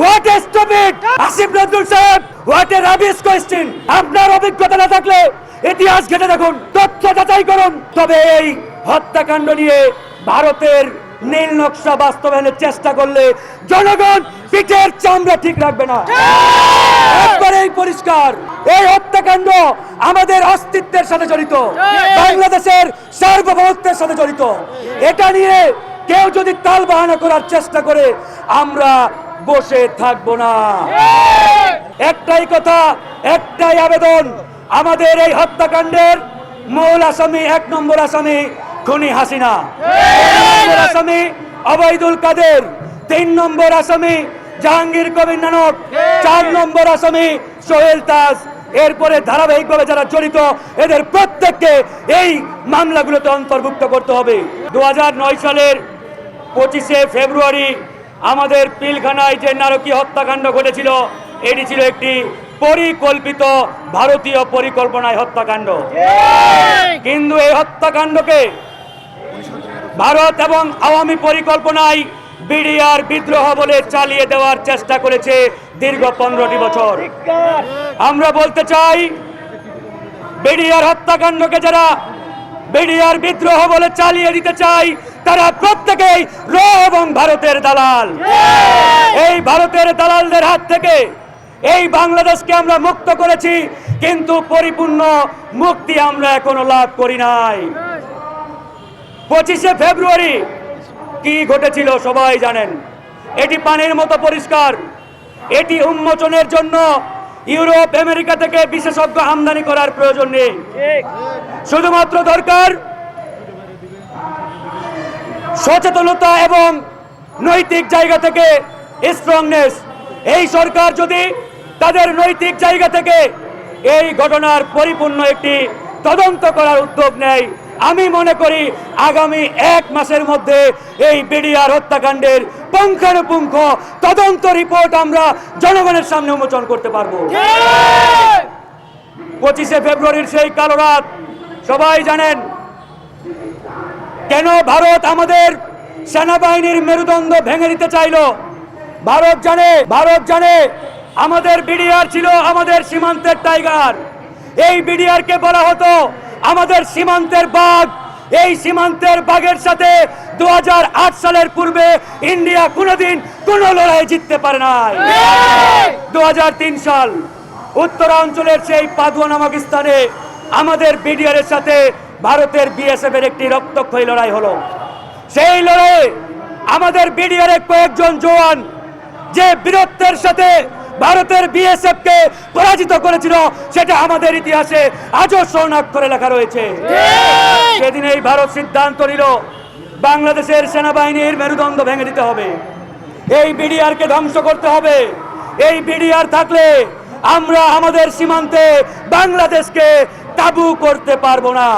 What a stupid Asif Nazrul সাহেব what A rubbish question আপনার অভিজ্ঞতা না থাকলে ইতিহাস ঘেটে দেখুন তথ্য যাচাই করুন। তবে এই হত্যাকাণ্ড নিয়ে ভারতের নীল নকশা বাস্তবায়নের চেষ্টা করলে জনগণ পিঠের চামড়া ঠিক রাখবে না। একবারেই পরিষ্কার এই হত্যাকাণ্ড আমাদের অস্তিত্বের সাথে জড়িত বাংলাদেশের সার্বভৌমত্বের সাথে জড়িত। এটা নিয়ে কেউ যদি তাল বাহানা করার চেষ্টা করে আমরা বসে থাকব না। একটাই কথা, একটাই আবেদন, আমাদের এই হত্যাকাণ্ডের মূল আসামি, এক নম্বর আসামি খুনি হাসিনা। আসামি অবৈদুল কাদের, তিন নম্বর আসামি জাহাঙ্গীর কবির নানক, চার নম্বর আসামি সোহেল তাজ। এরপরে ধারাবাহিকভাবে যারা জড়িত, এদের প্রত্যেককে এই মামলাগুলোতে অন্তর্ভুক্ত করতে হবে। দু হাজার নয় সালের পঁচিশে ফেব্রুয়ারি আমাদের পিলখানায় যে নারকীয় হত্যাকাণ্ড ঘটেছিল, এটি ছিল একটি পরিকল্পিত ভারতীয় পরিকল্পনায় হত্যাকাণ্ড। কিন্তু এই হত্যাকাণ্ডকে ভারত এবং আওয়ামী পরিকল্পনায় বিডিআর বিদ্রোহ বলে চালিয়ে দেওয়ার চেষ্টা করেছে দীর্ঘ পনেরোটি বছর। আমরা বলতে চাই, বিডিআর হত্যাকাণ্ডকে যারা বিডিআর বিদ্রোহ বলে চালিয়ে দিতে চাই তারা প্রত্যেকেই র এবং ভারতের দালাল। এই ভারতের দালালদের হাত থেকে এই বাংলাদেশকে আমরা মুক্ত করেছি কিন্তু পরিপূর্ণ মুক্তি আমরা এখনও লাভ করি নাই। পঁচিশে ফেব্রুয়ারি কি ঘটেছিল সবাই জানেন। এটি পানির মতো পরিষ্কার। এটি উন্মোচনের জন্য ইউরোপ আমেরিকা থেকে বিশেষজ্ঞ আমদানি করার প্রয়োজন নেই। শুধুমাত্র দরকার সচেতনতা এবং নৈতিক জায়গা থেকে স্ট্রংনেস এই সরকার যদি তাদের নৈতিক জায়গা থেকে এই ঘটনার পরিপূর্ণ একটি তদন্ত করার উদ্যোগ নেয় আমি মনে করি আগামী এক মাসের মধ্যে এই বিডিআর হত্যাকাণ্ডের পুঙ্খানুপুঙ্খ তদন্ত রিপোর্ট আমরা জনগণের সামনে উন্মোচন করতে পারব। পঁচিশে ফেব্রুয়ারির সেই কালো রাত সবাই জানেন কেন ভারত আমাদের সেনাবাহিনীর মেরুদণ্ড ভেঙে দিতে চাইল? ভারত জানে ভারত জানে আমাদের বিডিআর ছিল আমাদের সীমান্তের টাইগার। এই বিডিআর কে বলা হতো আমাদের সীমান্তের বাঘ। এই সীমান্তের বাঘের সাথে দু হাজার আট সালের পূর্বে ইন্ডিয়া কোনোদিন কোন লড়াই জিততে পারে নাই। দু হাজার তিন সাল উত্তরাঞ্চলের সেই পাদুয়া নামক স্থানে আমাদের বিডিআরের সাথে ভারতের বিএসএফ এর একটি রক্তক্ষয়ী লড়াই হলো। সেই লড়াইয়ে আমাদের বিডিআর এর কয়েকজন জওয়ান যে বীরত্বের সাথে ভারতের বিএসএফ কে পরাজিত করেছিল সেটা আমাদের ইতিহাসে আজও স্বর্ণাক্ষরে লেখা রয়েছে। সেদিন এই ভারত সিদ্ধান্ত নিল বাংলাদেশের সেনাবাহিনীর মেরুদণ্ড ভেঙে দিতে হবে। এই বিডিআর কে ধ্বংস করতে হবে। এই বিডিআর থাকলে আমরা আমাদের সীমান্তে বাংলাদেশকে কাবু করতে পারব না।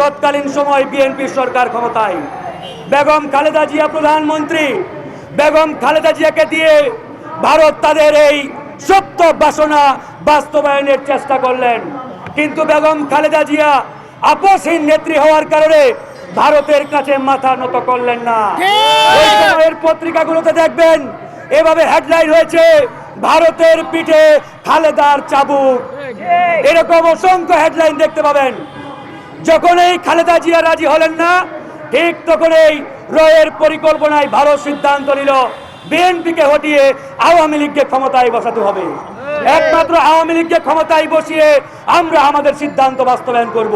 তৎকালীন সময় বিএনপি সরকার ক্ষমতায়। বেগম খালেদা জিয়া প্রধানমন্ত্রী বেগম খালেদা জিয়াকে দিয়ে ভারত তাদের এই সত্য বাসনা বাস্তবায়নের চেষ্টা করলেন। কিন্তু বেগম খালেদা জিয়া আপসহীন নেত্রী হওয়ার কারণে ভারতের কাছে মাথা নত করলেন না। পত্রিকাগুলোতে দেখবেন এভাবে হেডলাইন হয়েছে ভারতের পিঠে খালেদার চাবুক। এরকম অসংখ্য হেডলাইন দেখতে পাবেন। যখন এই খালেদা জিয়া রাজি হলেন না ঠিক তখন এই রয়ের পরিকল্পনায় ভারত সিদ্ধান্ত নিল বিএনপিকে হটিয়ে আওয়ামী লীগকে ক্ষমতায় বসাতে হবে। একমাত্র আওয়ামী লীগকে ক্ষমতায় বসিয়ে আমরা আমাদের সিদ্ধান্ত বাস্তবায়ন করব।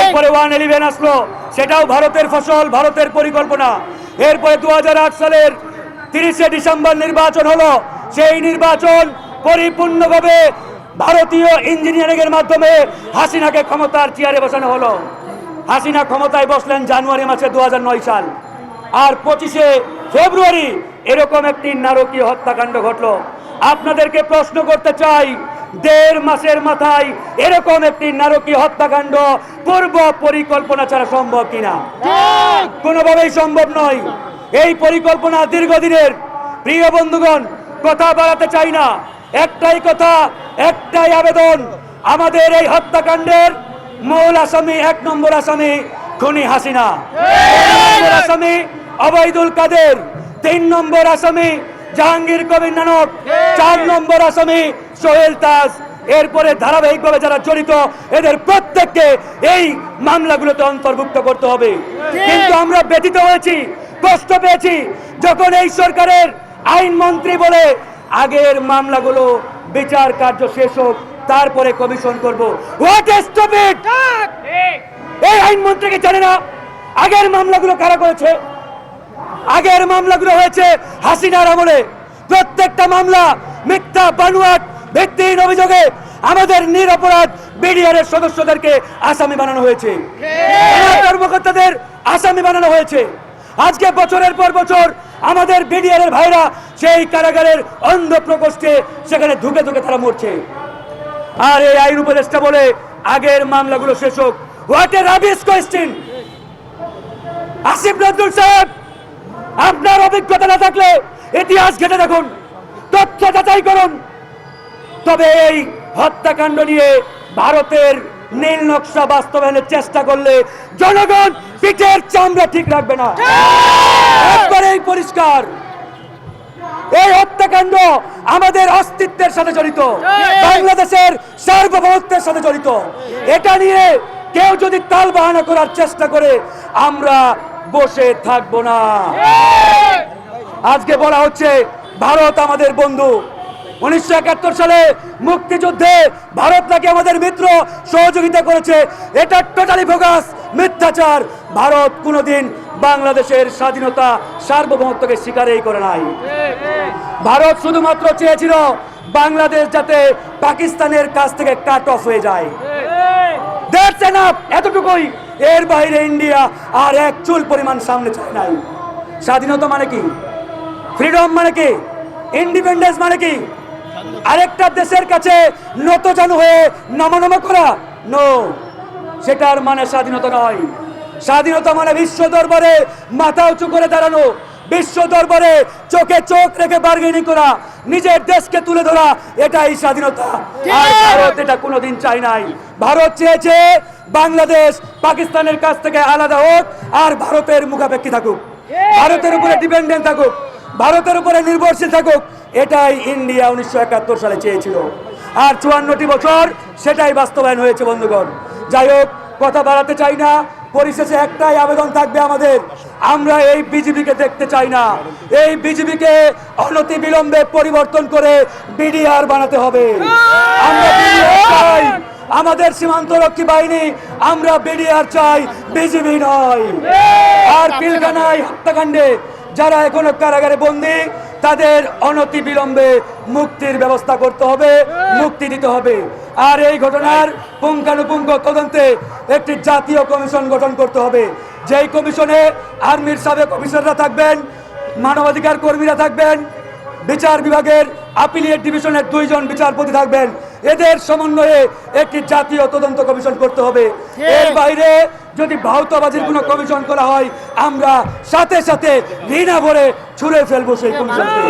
এরপরে ওয়ান ইলেভেন আসলো সেটাও ভারতের ফসল ভারতের পরিকল্পনা। এরপরে দু হাজার আট সালের তিরিশে ডিসেম্বর নির্বাচন হলো সেই নির্বাচন পরিপূর্ণভাবে ভারতীয় ইঞ্জিনিয়ারিং এর মাধ্যমে হাসিনাকে ক্ষমতার চেয়ারে বসানো হলো। হাসিনা ক্ষমতায় বসলেন জানুয়ারি মাসে দু হাজার নয় সাল। আর পঁচিশে ফেব্রুয়ারি এরকম একটি নারকীয় হত্যাকাণ্ড ঘটলো। আপনাদেরকে প্রশ্ন করতে চাই দেড় মাসের মাথায় এরকম একটি নারকীয় হত্যাকাণ্ড পূর্ব পরিকল্পনা ছাড়া সম্ভব কিনা? কোনোভাবেই সম্ভব নয়। এই পরিকল্পনা দীর্ঘদিনের। প্রিয় বন্ধুগণ কথা বাড়াতে চাই না। একটাই কথা একটাই আবেদন আমাদের এই হত্যাকাণ্ডের মূল আসামি এক নম্বর আসামি খুনি হাসিনা। নম্বর আসামি অবৈদুল কাদের তিন নম্বর আসামি জাহাঙ্গীর কবির নানক চার নম্বর আসামি সোহেল তাজ। এরপরে ধারাবাহিকভাবে যারা জড়িত এদের প্রত্যেককে এই মামলাগুলোতে অন্তর্ভুক্ত করতে হবে। কিন্তু আমরা ব্যতীত হয়েছি কষ্ট পেয়েছি যখন এই সরকারের আইন মন্ত্রী বলে আগের মামলাগুলো বিচার কার্য শেষ হোক তারপরে কমিশন করব। হোয়াট এই আইন মন্ত্রীকে জানে না আগের মামলাগুলো কারা করেছে? আগের মামলাগুলো হয়েছে হাসিনার আমলে। প্রত্যেকটা মামলা মিথ্যা বানুয়াট ভিত্তিহীন অভিযোগে আমাদের নিরপরাধ বিডিআরের সদস্যদেরকে আসামি বানানো হয়েছে। কর্মকর্তাদের আসামি বানানো হয়েছে। আজকে বছরের পর বছর আমাদের বিডিআরের ভাইরা সেই কারাগারের অন্ধ প্রকোষ্ঠে সেখানে ধুকে ধুকে তারা মরছে। আর এই আইন উপদেষ্টা বলে আগের মামলাগুলো শেষ হোক। What a rubbish question Asif Nazrul সাহেব, আপনার অভিজ্ঞতা না থাকলে ইতিহাস ঘেটে দেখুন, তথ্য যাচাই করুন। তবে এই হত্যাকাণ্ড নিয়ে ভারতের নীল নকশা বাস্তবায়নের চেষ্টা করলে জনগণ পিঠের চামড়া ঠিক রাখবে না। একবারেই পরিষ্কার। এই হত্যাকাণ্ড আমাদের অস্তিত্বের সাথে জড়িত। বাংলাদেশের সার্বভৌমত্বের সাথে জড়িত। এটা নিয়ে কেউ যদি তাল বাহানা করার চেষ্টা করে আমরা বসে থাকব না। আজকে বলা হচ্ছে ভারত আমাদের বন্ধু। উনিশশো একাত্তর সালে মুক্তিযুদ্ধে ভারত নাকি আমাদের মিত্র সহযোগিতা করেছে। এটা টোটালি ফোকাস মিথ্যাচার ভারত কোনোদিন বাংলাদেশের স্বাধীনতা সার্বভৌমত্বকে স্বীকারই করে নাই। ভারত শুধুমাত্র চেয়েছিল বাংলাদেশ যাতে পাকিস্তানের কাছ থেকে কাট অফ হয়ে যায়। দ্যাটস এনাফ এতটুকুই। এর বাইরে ইন্ডিয়া আর এক চুল পরিমাণ সামনে চায় নাই। স্বাধীনতা মানে কি? ফ্রিডম মানে কি? ইন্ডিপেন্ডেন্স মানে কি? আরেকটা দেশের কাছে নত জানু হয়ে নমনম করা? নো সেটার মানে স্বাধীনতা নয়। স্বাধীনতা মানে বিশ্ব দরবারে মাথা উঁচু করে দাঁড়ানো বিশ্ব দরবারে চোখে চোখ রেখে বার্গেনিং করা নিজের দেশকে তুলে ধরা এটাই স্বাধীনতা। আর ভারত এটা কোনোদিন চাই নাই। ভারত চেয়েছে বাংলাদেশ পাকিস্তানের কাছ থেকে আলাদা হোক আর ভারতের মুখাপেক্ষী থাকুক। ভারতের উপরে ডিপেন্ডেন্ট থাকুক ভারতের উপরে নির্ভরশীল থাকুক এটাই ইন্ডিয়া উনিশশো একাত্তর সালে চেয়েছিল। আর চুয়ান্নটি বছর সেটাই বাস্তবায়ন হয়েছে বন্ধুগণ। যাই হোক, কথা বাড়াতে চাই না। পরিশেষে একটাই আবেদন থাকবে আমাদের। আমরা এই বিজেপিকে দেখতে চাই না। এই বিজেপিকে অনতি বিলম্বে পরিবর্তন করে বিডিআর বানাতে হবে। BDR চাই। আমাদের বাহিনী, আমরা বিডিআর চাই। বিজেপি নয়। আর পিলখানায় হত্যাকাণ্ডে যারা এখনও কারাগারে বন্দী তাদের অনতি বিলম্বে মুক্তির ব্যবস্থা করতে হবে মুক্তি দিতে হবে। আর এই ঘটনার পুঙ্খানুপুঙ্খ তদন্তে একটি জাতীয় কমিশন গঠন করতে হবে। যেই কমিশনে আর্মির সাবেক অফিসাররা থাকবেন মানবাধিকার কর্মীরা থাকবেন বিচার বিভাগের আপিলিয়েট ডিভিশনের দুইজন বিচারপতি থাকবেন। এদের সমন্বয়ে একটি জাতীয় তদন্ত কমিশন করতে হবে। এর বাইরে যদি ভাউতাবাজির কোনো কমিশন করা হয়, আমরা সাথে সাথে ঘৃণা ভরে ছুড়ে ফেলব সেই কমিশনকে।